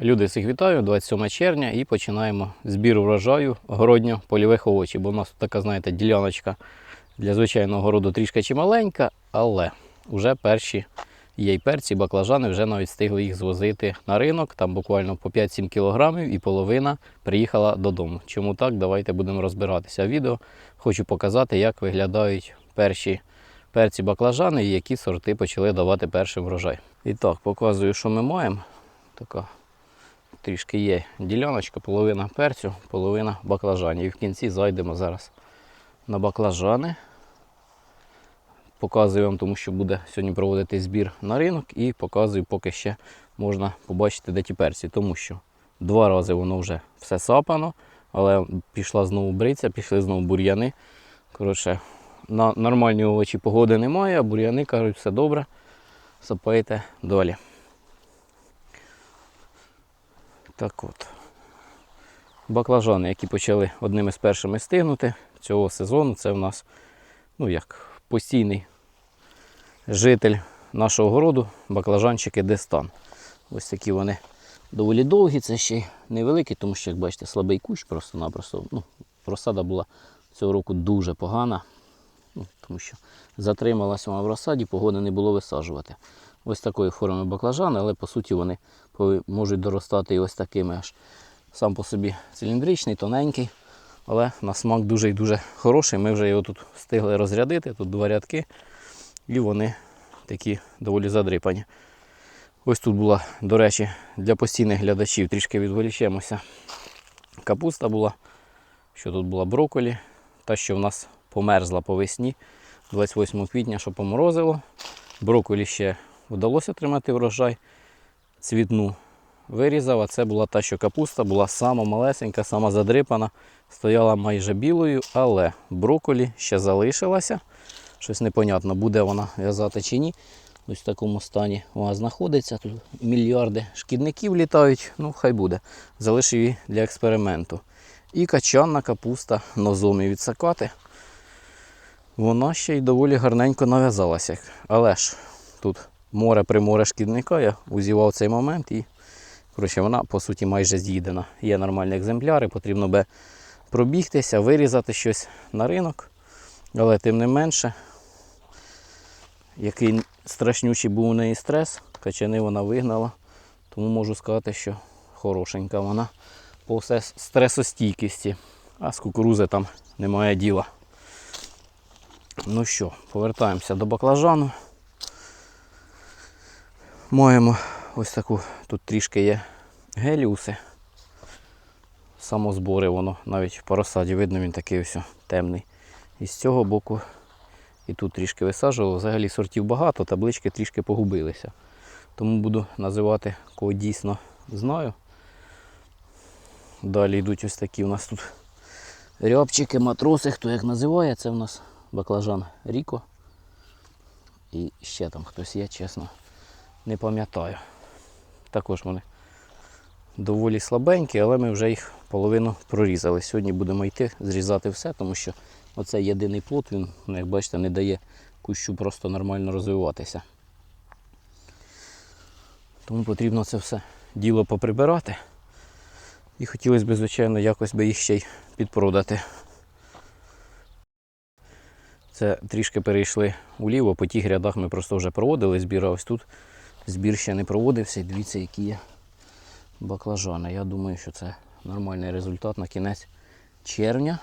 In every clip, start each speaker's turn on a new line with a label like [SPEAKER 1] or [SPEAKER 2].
[SPEAKER 1] Люди всіх вітаю, 27 червня і починаємо збір врожаю городньо-польових овочів. Бо у нас така, знаєте, діляночка для звичайного городу трішки чималенька, але вже перші є й перці, баклажани, вже навіть встигли їх звозити на ринок, там буквально по 5-7 кілограмів і половина приїхала додому. Чому так? Давайте будемо розбиратися. Відео хочу показати, як виглядають перші перці баклажани і які сорти почали давати перший врожай. І так, показую, що ми маємо. Така трішки є діляночка, половина перцю, половина баклажанів. І в кінці зайдемо зараз на баклажани. Показую вам, тому що буде сьогодні проводити збір на ринок і показую, поки ще можна побачити, де ті перці. Тому що два рази воно вже все сапано, але пішла знову бриця, пішли знову бур'яни. Коротше, на нормальні овочі погоди немає, а бур'яни кажуть, все добре, сапайте далі. Так от. Баклажани, які почали одними з першими стигнути цього сезону, це в нас ну як, постійний житель нашого городу, баклажанчики Дестан. Ось такі вони доволі довгі, це ще невеликі, тому що, як бачите, слабий кущ просто-напросто. Ну, розсада була цього року дуже погана, ну, тому що затрималася вона в розсаді, погоди не було висаджувати. Ось такої форми баклажани, але по суті вони можуть доростати і ось такими аж сам по собі циліндричний, тоненький, але на смак дуже і дуже хороший. Ми вже його тут встигли розрядити, тут два рядки, і вони такі доволі задрипані. Ось тут була, до речі, для постійних глядачів трішки відволічемося. Капуста була, що тут була брокколі, та що в нас померзла по весні 28 квітня, що поморозило. Брокколі ще вдалося отримати врожай. Цвітну вирізав, а це була та, що капуста була сама малесенька, сама задрипана, стояла майже білою, але брокколі ще залишилася. Щось непонятно, буде вона в'язати чи ні. Ось в такому стані вона знаходиться. Тут мільярди шкідників літають, ну хай буде. Залишив її для експерименту. І качанна капуста нозомі відсакати. Вона ще й доволі гарненько нав'язалася. Але ж тут море при море шкідника, я узівав цей момент і коротше, вона по суті майже з'їдена. Є нормальні екземпляри, потрібно би пробігтися, вирізати щось на ринок. Але тим не менше, який страшнючий був у неї стрес, качани вона вигнала. Тому можу сказати, що хорошенька вона по все стресостійкості. А з кукурузи там немає діла. Ну що, повертаємося до баклажану. Маємо ось таку, тут трішки є геліуси. Самозбори воно навіть по розсаді видно, він такий ось темний. І з цього боку і тут трішки висаджував. Взагалі сортів багато, таблички трішки погубилися. Тому буду називати кого дійсно знаю. Далі йдуть ось такі у нас тут рябчики, матроси, хто як називає, це в нас баклажан Ріко. І ще там хтось є, чесно, не пам'ятаю. Також вони доволі слабенькі, але ми вже їх половину прорізали. Сьогодні будемо йти, зрізати все, тому що оцей єдиний плод, він, ну, як бачите, не дає кущу просто нормально розвиватися. Тому потрібно це все діло поприбирати. І хотілося б, звичайно, якось би їх ще й підпродати. Це трішки перейшли уліво, по тих рядах ми просто вже проводили збір, а ось тут збір ще не проводився. І дивіться, які є баклажани. Я думаю, що це нормальний результат на кінець червня.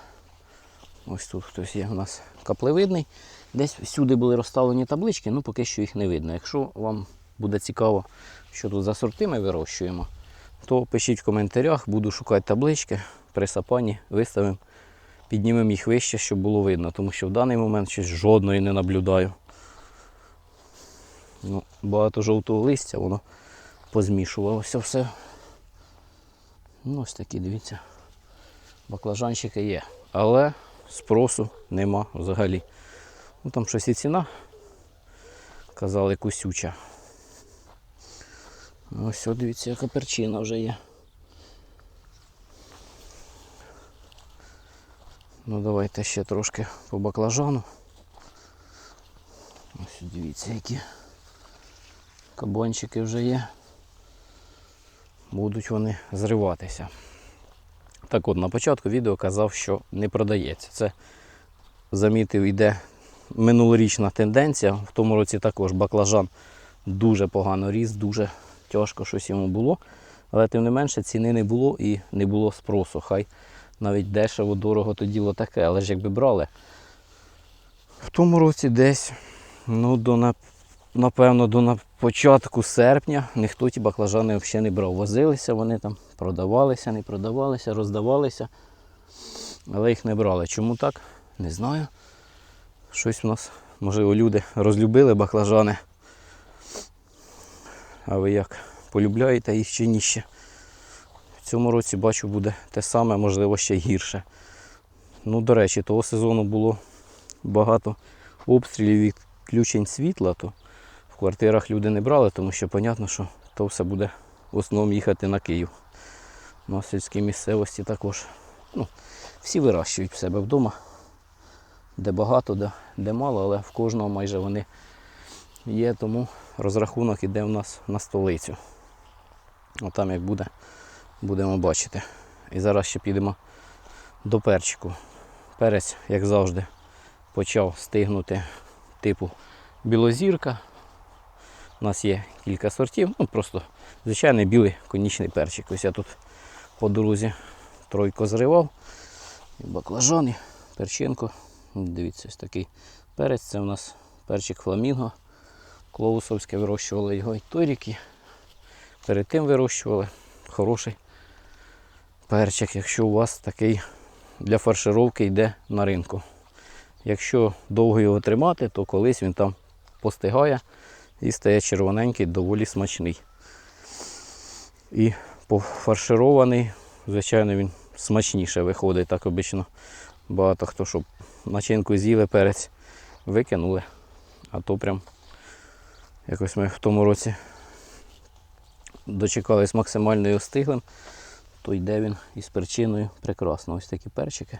[SPEAKER 1] Ось тут хтось є у нас каплевидний. Десь всюди були розставлені таблички, ну поки що їх не видно. Якщо вам буде цікаво, що тут за сорти ми вирощуємо, то пишіть в коментарях, буду шукати таблички при сапані, виставимо, піднімемо їх вище, щоб було видно, тому що в даний момент щось жодної не наблюдаю. Ну, багато жовтого листя, воно позмішувалося все. Ну, ось такі, дивіться, баклажанчики є. Але спросу нема взагалі. Ну там щось і ціна. Казали кусюча. Ось от дивіться, яка перчина вже є. Ну давайте ще трошки по баклажану. Ось дивіться, які кабанчики вже є. будуть вони зриватися. Так от, на початку відео казав, що не продається. Це замітив, іде минулорічна тенденція. В тому році також баклажан дуже погано ріс, дуже тяжко щось йому було. Але тим не менше ціни не було і не було спросу. Хай навіть дешево, дорого то діло таке, але ж якби брали. В тому році десь, ну, до напевно, до початку серпня ніхто ті баклажани взагалі не брав. Возилися вони там, продавалися, не продавалися, роздавалися, але їх не брали. Чому так? Не знаю. Щось у нас, можливо, люди розлюбили баклажани. А ви як? Полюбляєте їх чи ні ще? В цьому році бачу буде те саме, можливо, ще гірше. Ну, до речі, того сезону було багато обстрілів і відключень світла, то в квартирах люди не брали, тому що, зрозуміло, що то все буде в основному їхати на Київ. На сільській місцевості також. Ну, всі вирощують в себе вдома, де багато, де, де мало, але в кожного майже вони є, тому розрахунок іде в нас на столицю. Отам як буде, будемо бачити. І зараз ще підемо до перчику. Перець, як завжди, почав стигнути типу білозірка. У нас є кілька сортів, ну просто звичайний білий конічний перчик. Ось я тут по дорозі тройку зривав. І баклажан, і перчинку. Дивіться, ось такий перець. Це у нас перчик фламінго. Клоусовське вирощували його і той рік. І перед тим вирощували. Хороший перчик, якщо у вас такий для фаршировки йде на ринку. Якщо довго його тримати, то колись він там постигає і стає червоненький, доволі смачний. І пофарширований, звичайно, він смачніше виходить. Так обично багато хто, щоб начинку з'їли перець, викинули. А то прям якось ми в тому році дочекались максимально його стиглим, то йде він із перчиною прекрасно. Ось такі перчики.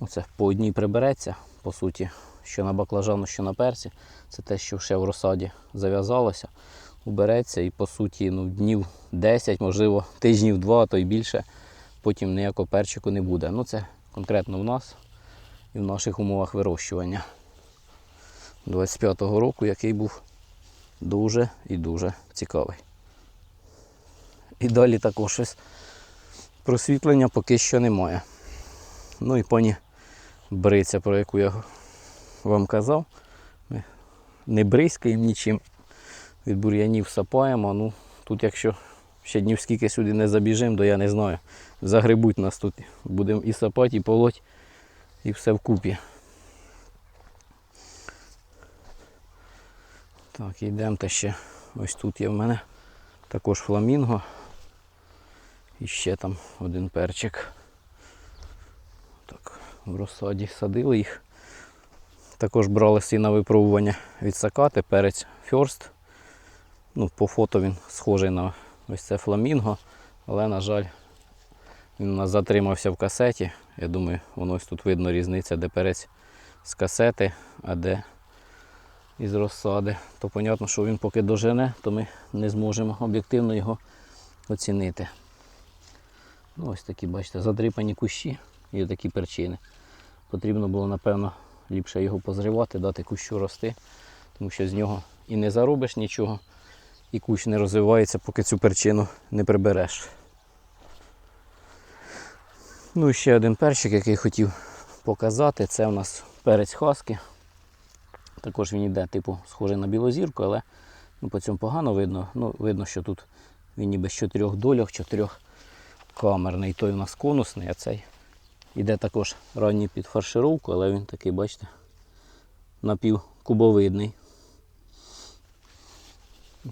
[SPEAKER 1] Оце по одній прибереться, по суті, що на баклажану, що на перці. Це те, що ще в розсаді зав'язалося, убереться і по суті ну, днів 10, можливо, тижнів 2, а то й більше, потім ніякого перчику не буде. Ну це конкретно в нас і в наших умовах вирощування 25-го року, який був дуже і дуже цікавий. І далі також щось просвітлення поки що немає. Ну і пані бриця, про яку я вам казав. Ми не бризкаємо нічим. Від бур'янів сапаємо. Ну, тут якщо ще днів скільки сюди не забіжимо, то я не знаю. Загребуть нас тут. Будемо і сапати, і полоть, і все вкупі. Так, йдемо ще. Ось тут є в мене також фламінго. І ще там один перчик. Так, в розсаді садили їх. Також брали всі на випробування від сакати, перець фьорст. Ну, по фото він схожий на ось це фламінго, але, на жаль, він у нас затримався в касеті. Я думаю, воно ось тут видно різниця, де перець з касети, а де із розсади. То зрозуміло, що він поки дожене, то ми не зможемо об'єктивно його оцінити. Ну, ось такі, бачите, задрипані кущі і такі перчини. Потрібно було, напевно, ліпше його позривати, дати кущу рости, тому що з нього і не заробиш нічого, і кущ не розвивається, поки цю перчину не прибереш. Ну і ще один перчик, який хотів показати, це у нас перець хаски. Також він йде, типу, схожий на білозірку, але ну, по цьому погано видно. Ну, видно, що тут він ніби з чотирьох дольох, чотирьох камерний. Той у нас конусний, а цей іде також ранній під фаршировку, але він такий, бачите, напівкубовидний.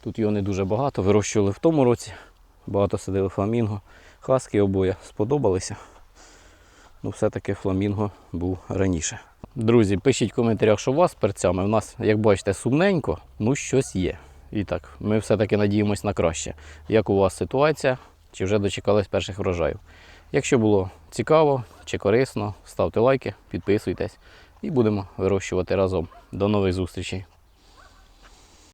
[SPEAKER 1] Тут його не дуже багато, вирощували в тому році. Багато садили фламінго. Хаски обоє сподобалися. Ну, все-таки фламінго був раніше. Друзі, пишіть в коментарях, що у вас перцями. У нас, як бачите, сумненько, ну щось є. І так, ми все-таки надіємось на краще. Як у вас ситуація? Чи вже дочекались перших врожаїв? Якщо було цікаво чи корисно, ставте лайки, підписуйтесь і будемо вирощувати разом. До нових зустрічей!